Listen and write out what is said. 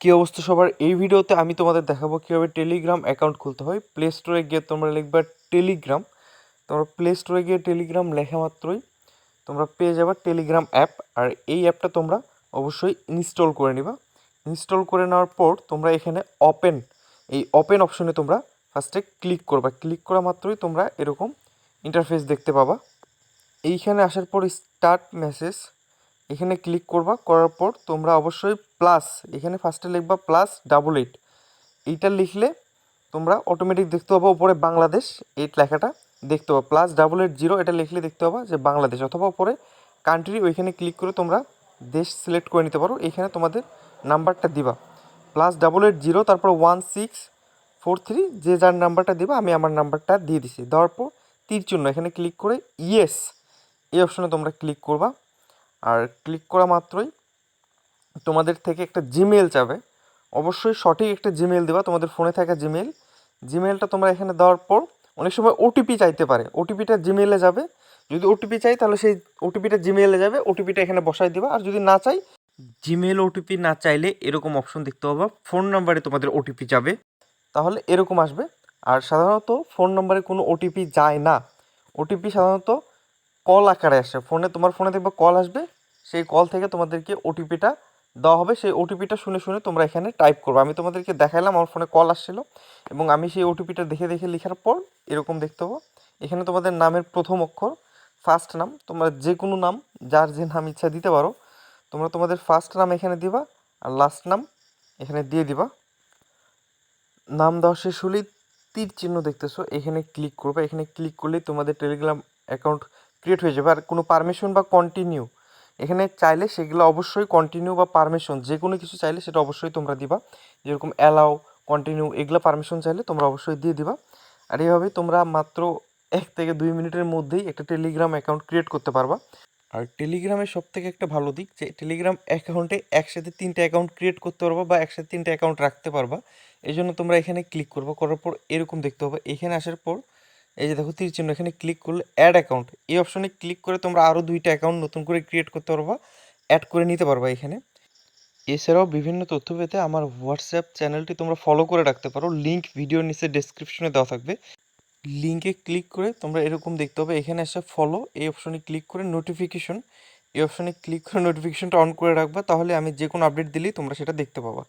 কী অবস্থা সবার? এই ভিডিওতে আমি তোমাদের দেখাবো কীভাবে টেলিগ্রাম অ্যাকাউন্ট খুলতে হয়। প্লে স্টোরে গিয়ে তোমরা লিখবা টেলিগ্রাম তোমরা প্লে স্টোরে গিয়ে টেলিগ্রাম লেখা মাত্রই তোমরা পেয়ে যাবে টেলিগ্রাম অ্যাপ আর এই অ্যাপটা তোমরা অবশ্যই ইনস্টল করে নিবা। ইনস্টল করে নেওয়ার পর তোমরা এখানে ওপেন এই ওপেন অপশনে তোমরা ফার্স্টে ক্লিক করবা। ক্লিক করা মাত্রই তোমরা এরকম ইন্টারফেস দেখতে পাবা। এইখানে আসার পর স্টার্ট মেসেজ এখানে ক্লিক করবা, করার পর তোমরা অবশ্যই প্লাস এখানে ফার্স্টে লিখবা প্লাস ডাবল এইট এইটা লিখলে তোমরা অটোমেটিক দেখতে পাবো উপরে বাংলাদেশ এইট লেখাটা দেখতে পাবো। প্লাস ডাবল এইট জিরো এটা লিখলে দেখতে পাবা যে বাংলাদেশ, অথবা উপরে কান্ট্রি ওইখানে ক্লিক করে তোমরা দেশ সিলেক্ট করে নিতে পারো। এখানে তোমাদের নাম্বারটা দিবা। প্লাস ডাবল এইট জিরো তারপর ওয়ান সিক্স ফোর থ্রি যে যার নাম্বারটা দিবা, আমি আমার নাম্বারটা দিয়ে দিছি। দেওয়ার পর তীর চিহ্ন, এখানে ক্লিক করে ইয়েস এই অপশনে তোমরা ক্লিক করবা। আর ক্লিক করা মাত্রই তোমাদের থেকে একটা জিমেল চাবে। অবশ্যই সঠিক একটা জিমেল দেওয়া তোমাদের ফোনে থাকা জিমেল জিমেলটা তোমরা এখানে দেওয়ার পর অনেক সময় ওটিপি চাইতে পারে। ওটিপিটা জিমেলে যাবে। যদি ওটিপি চাই তাহলে সেই ওটিপিটা জিমেলে যাবে। ওটিপিটা এখানে বসাই দিবা। আর যদি না চাই জিমেল ওটিপি না চাইলে এরকম অপশন দেখতে পাবা। ফোন নাম্বারে তোমাদের ওটিপি যাবে। তাহলে এরকম আসবে। আর সাধারণত ফোন নম্বরে কোনো ওটিপি যায় না। ওটিপি সাধারণত কল আকারে আসে। ফোনে তোমার ফোনে দেখবে কল আসবে। সেই কল থেকে তোমাদেরকে ওটিপিটা দেওয়া হবে। সেই ওটিপিটা শুনে শুনে তোমরা এখানে টাইপ করবে। আমি তোমাদেরকে দেখাইলাম, আমার ফোনে কল আসছিল এবং আমি সেই ওটিপিটা দেখে দেখে লেখার পর এরকম দেখতে পাবো এখানে তোমাদের নামের প্রথম অক্ষর ফার্স্ট নাম, তোমরা যে কোনো নাম, যার যে নাম ইচ্ছা দিতে পারো, তোমরা তোমাদের ফার্স্ট নাম এখানে দিবা আর লাস্ট নাম এখানে দিয়ে দিবা। নাম দেওয়া শেষ হলেই তীর চিহ্ন দেখতেছো, এখানে ক্লিক করবে। এখানে ক্লিক করলেই তোমাদের টেলিগ্রাম অ্যাকাউন্ট ক্রিয়েট হয়ে যাবে। আর কোনো পারমিশন বা কন্টিনিউ এখানে চাইলে সেগুলো অবশ্যই কন্টিনিউ বা পারমিশন যে কোনো কিছু চাইলে সেটা অবশ্যই তোমরা দিবা। যেরকম অ্যালাউ কন্টিনিউ এগুলো পারমিশন চাইলে তোমরা অবশ্যই দিয়ে দিবা। আর এইভাবেই তোমরা মাত্র এক থেকে দুই মিনিটের মধ্যেই একটা টেলিগ্রাম অ্যাকাউন্ট ক্রিয়েট করতে পারবা। আর টেলিগ্রামের সব থেকে একটা ভালো দিক যে টেলিগ্রাম অ্যাকাউন্টে একসাথে তিনটে অ্যাকাউন্ট ক্রিয়েট করতে পারবা বা একসাথে তিনটে অ্যাকাউন্ট রাখতে পারবা। এই জন্য তোমরা এখানে ক্লিক করব, করার পর এরকম দেখতে হবে এখানে আসার পর এই যে দেখো তীর চিহ্ন, এখানে ক্লিক করলে অ্যাড অ্যাকাউন্ট এই অপশনে ক্লিক করে তোমরা আরও দুইটা অ্যাকাউন্ট নতুন করে ক্রিয়েট করতে পারবা অ্যাড করে নিতে পারবা এখানে। এছাড়াও বিভিন্ন তথ্য পেতে আমার হোয়াটসঅ্যাপ চ্যানেলটি তোমরা ফলো করে রাখতে পারো। লিঙ্ক ভিডিওর নিচে ডেসক্রিপশনে দেওয়া থাকবে। লিঙ্কে ক্লিক করে তোমরা এরকম দেখতে হবে এখানে এসে ফলো এই অপশনে ক্লিক করে নোটিফিকেশন এই অপশনে ক্লিক করে নোটিফিকেশনটা অন করে রাখবা, তাহলে আমি যে কোনো আপডেট দিলেই তোমরা সেটা দেখতে পাবা।